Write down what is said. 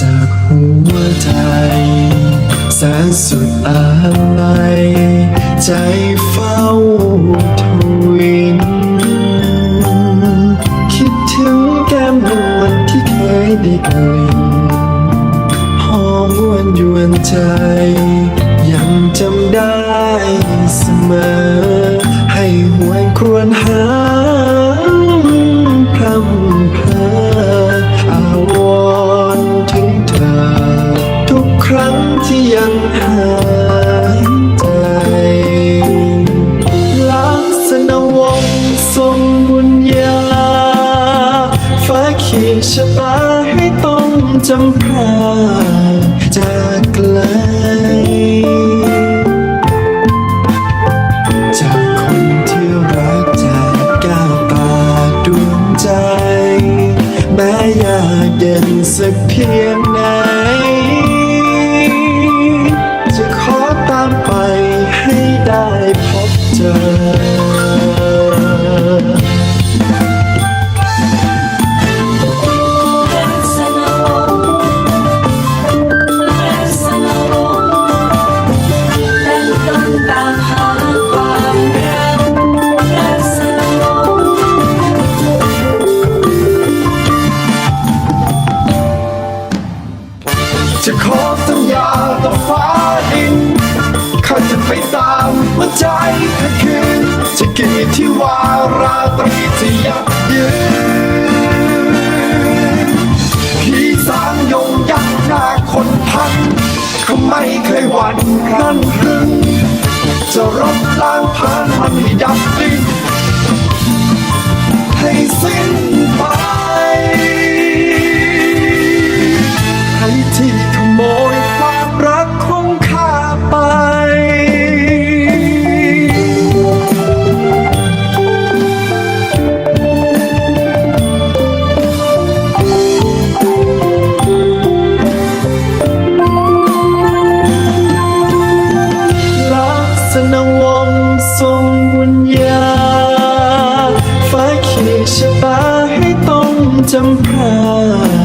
จากหัวใจแสนสุดอะไรใจเฝ้าทวินคิดถึงแก้มนวลที่เคยได้กลิ่นหอมวนยวนใจ ยังจำได้เสมอ ที่ยังหายใจลักษณะวงทรงบุญญาฟ้าเขียนชะตาให้ต้องจำพราจากไกลจากคนที่รักจากก้าวตาดวงใจ แม้ยากเย็นสักเพียงไหน จะขอสัญญาต่อฟ้า ดินข้าจะไปตามหัวใจเธอคืนจะกี่ที่ว่าราตรีจะยับยืนพี่สางยงยักษ์หน้าคนพันเขาไม่เคยหวั่นพลันพรึงจะรบล้างผ่านมันให้ดับดิ้นให้สิ้น จำพรา